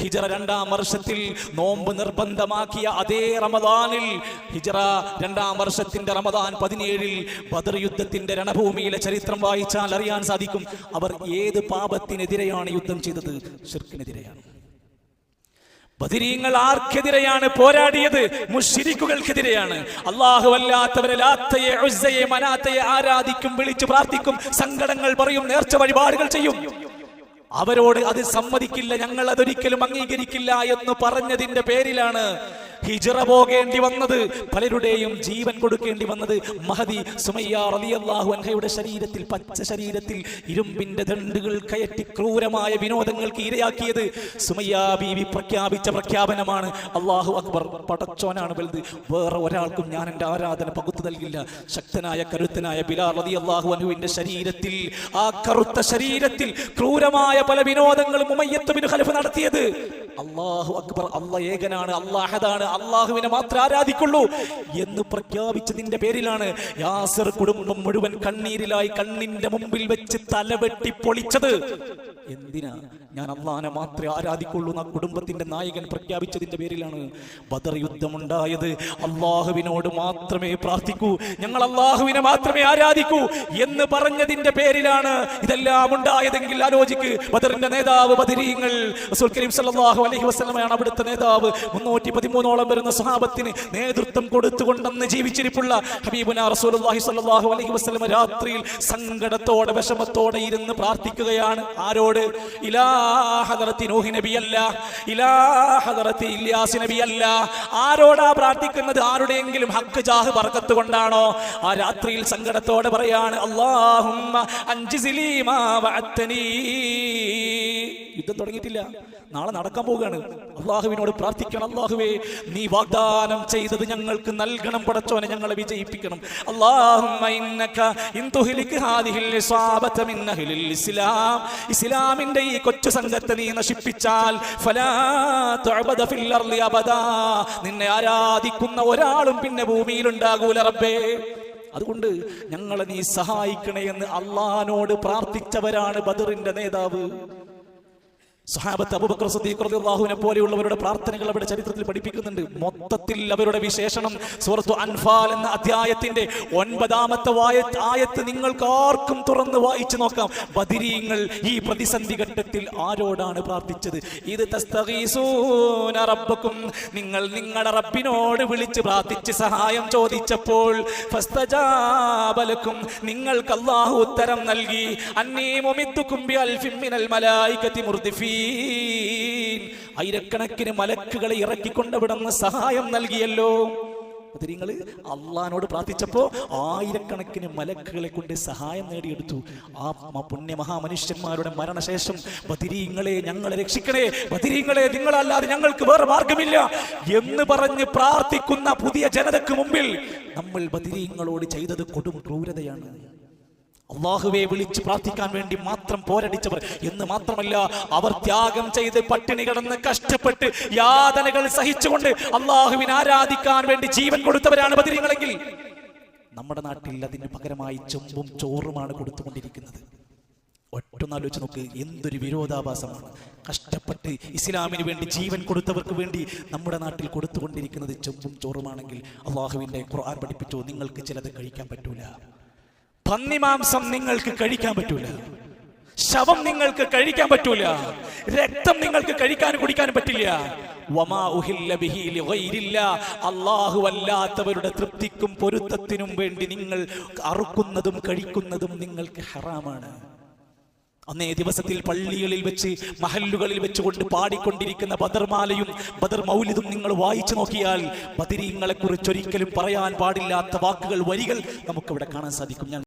ഹിജറ രണ്ടാം വർഷത്തിൽ നോമ്പ് നിർബന്ധമാക്കിയ അതേ റമദാനിൽ ഹിജറ രണ്ടാം വർഷത്തിന്റെ റമദാൻ പതിനേഴിൽ ബദർ യുദ്ധത്തിന്റെ രണഭൂമിയിലെ ചരിത്രം വായിച്ചാൽ അറിയാൻ സാധിക്കും. അവർ ഏത് പാപത്തിനെതിരെയാണ് യുദ്ധം ചെയ്തത്? ഷിർക്കിനെതിരെയാണ് ബദിരീങ്ങൾ ആർക്കെതിരെയാണ് പോരാടിയത്? മുഷിരിക്കുകൾക്കെതിരെയാണ് അള്ളാഹു അല്ലാത്തവരെ ലാത്തയെ മനാത്തയെ ആരാധിക്കും വിളിച്ചു പ്രാർത്ഥിക്കും സങ്കടങ്ങൾ പറയും നേർച്ച വഴിപാടുകൾ ചെയ്യും. അവരോട് അത് സമ്മതിക്കില്ല ഞങ്ങൾ അതൊരിക്കലും അംഗീകരിക്കില്ല എന്ന് പറഞ്ഞതിന്റെ പേരിലാണ് ഹിജറ പോകേണ്ടി വന്നത് പലരുടെയും ജീവൻ കൊടുക്കേണ്ടി വന്നത് മഹദി സുമയ്യ അൻഹയുടെ ശരീരത്തിൽ പച്ച ശരീരത്തിൽ ഇരുമ്പിന്റെ ദണ്ടുകൾ കയറ്റി ക്രൂരമായ വിനോദങ്ങൾക്ക് ഇരയാക്കിയത് സുമയ്യ ബീവി പ്രഖ്യാപിച്ച പ്രഖ്യാപനമാണ്. അള്ളാഹു അക്ബർ പടച്ചോനാണ് വലുത്. വേറെ ഒരാൾക്കും ഞാൻ എന്റെ ആരാധന പകുത്തു നൽകില്ല. ശക്തനായ കരുത്തനായ ബിലാൽ റളിയല്ലാഹു അൻഹുവിന്റെ ശരീരത്തിൽ ആ കറുത്ത ശരീരത്തിൽ ക്രൂരമായ പല വിനോദങ്ങളും ഉമയ്യത്ത് ബിൻ ഖലഫ് നടത്തിയത്. അള്ളാഹു അക്ബർ അല്ല ഏകനാണ് അള്ളാഹദാണ് അള്ളാഹുവിനെ മാത്രം ആരാധിക്കുള്ളൂ എന്ന് പ്രഖ്യാപിച്ചതിന്റെ പേരിലാണ് യാസർ കുടുംബം മുഴുവൻ കണ്ണീരിലായി കണ്ണിന്റെ മുമ്പിൽ വെച്ച് തലവെട്ടി പൊളിച്ചത്. എന്തിനാ ഞാൻ അള്ളഹാനെ മാത്രമേ ആരാധിക്കുള്ളൂ എന്ന കുടുംബത്തിന്റെ നായകൻ പ്രഖ്യാപിച്ചതിന്റെ പേരിലാണ് ബദർ യുദ്ധമുണ്ടായത്. അള്ളാഹുവിനോട് മാത്രമേ പ്രാർത്ഥിക്കൂ ഞങ്ങൾ അള്ളാഹുവിനെ മാത്രമേ ആരാധിക്കൂ എന്ന് പറഞ്ഞതിന്റെ പേരിലാണ് ഇതെല്ലാം ഉണ്ടായതെങ്കിൽ ആലോചിക്ക്. ബദറിന്റെ നേതാവ് ബദരീങ്ങൾ റസൂൽ സല്ലല്ലാഹു അലൈഹി വസല്ലമയാണ് അവിടുത്തെ നേതാവ്. മുന്നൂറ്റി പതിമൂന്നോളം വരുന്ന സ്വഹാബത്തിന് നേതൃത്വം കൊടുത്തുകൊണ്ടെന്ന് ജീവിച്ചിരിപ്പുള്ള ഹബീബുന റസൂലുള്ളാഹി സ്വല്ലല്ലാഹു അലൈഹി വസ്ലമ രാത്രിയിൽ സങ്കടത്തോടെ വിഷമത്തോടെ ഇരുന്ന് പ്രാർത്ഥിക്കുകയാണ്. ആരോട്? ഇല്യാസ് നബിയല്ല. ആരോടാ പ്രാർത്ഥിക്കുന്നത്? ആരുടെയെങ്കിലും ഹക്ക് ജാഹ് പറക്കത്ത് കൊണ്ടാണോ? ആ രാത്രിയിൽ സങ്കടത്തോടെ പറയാണ് അല്ലാഹുമ്മ അൻജിസിലി മാ വഅത്തനീ. യുദ്ധം തുടങ്ങിയിട്ടില്ല. നാളെ നടക്കാൻ പോവുകയാണ്. അള്ളാഹുവിനോട് പ്രാർത്ഥിക്കണം അള്ളാഹുവേ നീ വാഗ്ദാനം ചെയ്തത് ഞങ്ങൾക്ക് നൽകണം പടച്ചോനെ ഞങ്ങളെ വിജയിപ്പിക്കണം. ഇസ്ലാമിന്റെ ഈ കൊച്ചു സംഘത്തെ നീ നശിപ്പിച്ചാൽ നിന്നെ ആരാധിക്കുന്ന ഒരാളും പിന്നെ ഭൂമിയിൽ ഉണ്ടാകൂല റബ്ബേ. അതുകൊണ്ട് ഞങ്ങളെ നീ സഹായിക്കണേ എന്ന് അള്ളഹാനോട് പ്രാർത്ഥിച്ചവരാണ് ബദറിന്റെ നേതാവ്. സഹാബത്ത് അബൂബക്കർ സിദ്ദീഖ് റളിയല്ലാഹുവിനെ പോലെയുള്ളവരുടെ പ്രാർത്ഥനകൾ അവരുടെ ചരിത്രത്തിൽ പഠിപ്പിക്കുന്നുണ്ട്. മൊത്തത്തിൽ അവരുടെ വിശേഷണം സൂറത്തു അൻഫാൽ എന്ന അധ്യായത്തിന്റെ ഒൻപതാമത്തെ വായ ആയത്ത് നിങ്ങൾക്ക് ആർക്കും തുറന്ന് വായിച്ചു നോക്കാം. ബദിരീങ്ങൾ ഈ പ്രതിസന്ധി ഘട്ടത്തിൽ ആരോടാണ് പ്രാർത്ഥിച്ചത്? ഇത് റബ്ബക്കും നിങ്ങൾ നിങ്ങളുടെ റബ്ബിനോട് വിളിച്ച് പ്രാർത്ഥിച്ച് സഹായം ചോദിച്ചപ്പോൾ നിങ്ങൾക്ക് അല്ലാഹു ഉത്തരം നൽകി അന്നീ മുമിത്തുക്കും ബി അൽഫിൻ മിനൽ മലായികത്തി മുർദിഫീൻ. ആയിരക്കണക്കിന് മലക്കുകളെ ഇറക്കിക്കൊണ്ടവിടുന്ന് സഹായം നൽകിയല്ലോ. അത് നിങ്ങൾ അള്ളഹാനോട് പ്രാർത്ഥിച്ചപ്പോ ആയിരക്കണക്കിന് മലക്കുകളെ കൊണ്ട് സഹായം നേടിയെടുത്തു. ആ പുണ്യ മഹാമനുഷ്യന്മാരുടെ മരണശേഷം ബദിരീങ്ങളെ ഞങ്ങളെ രക്ഷിക്കണേ ബദിരീങ്ങളെ നിങ്ങളല്ലാതെ ഞങ്ങൾക്ക് വേറെ മാർഗമില്ല എന്ന് പറഞ്ഞ് പ്രാർത്ഥിക്കുന്ന പുതിയ ജനതക്ക് മുമ്പിൽ നമ്മൾ ബദിരീങ്ങളോട് ചെയ്തത് കൊടും ക്രൂരതയാണ്. അള്ളാഹുവെ വിളിച്ച് പ്രാർത്ഥിക്കാൻ വേണ്ടി മാത്രം പോരടിച്ചവർ. എന്ന് മാത്രമല്ല അവർ ത്യാഗം ചെയ്ത് പട്ടിണി കിടന്ന് കഷ്ടപ്പെട്ട് യാതനകൾ സഹിച്ചുകൊണ്ട് അള്ളാഹുവിനെ ആരാധിക്കാൻ വേണ്ടി ജീവൻ കൊടുത്തവരാണ് ബദിരിങ്ങളെങ്കിൽ. നമ്മുടെ നാട്ടിൽ അതിന് പകരമായി ചെമ്പും ചോറുമാണ് കൊടുത്തുകൊണ്ടിരിക്കുന്നത്. ഒറ്റൊന്നാലോചിച്ച് നോക്ക് എന്തൊരു വിരോധാഭാസമാണ്. കഷ്ടപ്പെട്ട് ഇസ്ലാമിന് വേണ്ടി ജീവൻ കൊടുത്തവർക്ക് വേണ്ടി നമ്മുടെ നാട്ടിൽ കൊടുത്തുകൊണ്ടിരിക്കുന്നത് ചെമ്പും ചോറുമാണെങ്കിൽ അള്ളാഹുവിന്റെ ഖുർആൻ പഠിപ്പിച്ചു? നിങ്ങൾക്ക് ചിലത് കഴിക്കാൻ പറ്റൂല. പന്നിമാംസം നിങ്ങൾക്ക് കഴിക്കാൻ പറ്റൂല. ശവം നിങ്ങൾക്ക് കഴിക്കാൻ പറ്റൂല. രക്തം നിങ്ങൾക്ക് കഴിക്കാൻ കുടിക്കാൻ പറ്റില്ല. അല്ലാത്തവരുടെ തൃപ്തിക്കും പൊരുത്തത്തിനും വേണ്ടി നിങ്ങൾ അറുക്കുന്നതും കഴിക്കുന്നതും നിങ്ങൾക്ക് ഹറാമാണ്. അന്നേ ദിവസത്തിൽ പള്ളികളിൽ വെച്ച് മഹല്ലുകളിൽ വെച്ചുകൊണ്ട് പാടിക്കൊണ്ടിരിക്കുന്ന ബദർമാലയും ബദർ മൗലിതും നിങ്ങൾ വായിച്ചു നോക്കിയാൽ ബദിരീങ്ങളെ കുറിച്ച് ഒരിക്കലും പറയാൻ പാടില്ലാത്ത വാക്കുകൾ വരികൾ നമുക്കവിടെ കാണാൻ സാധിക്കും.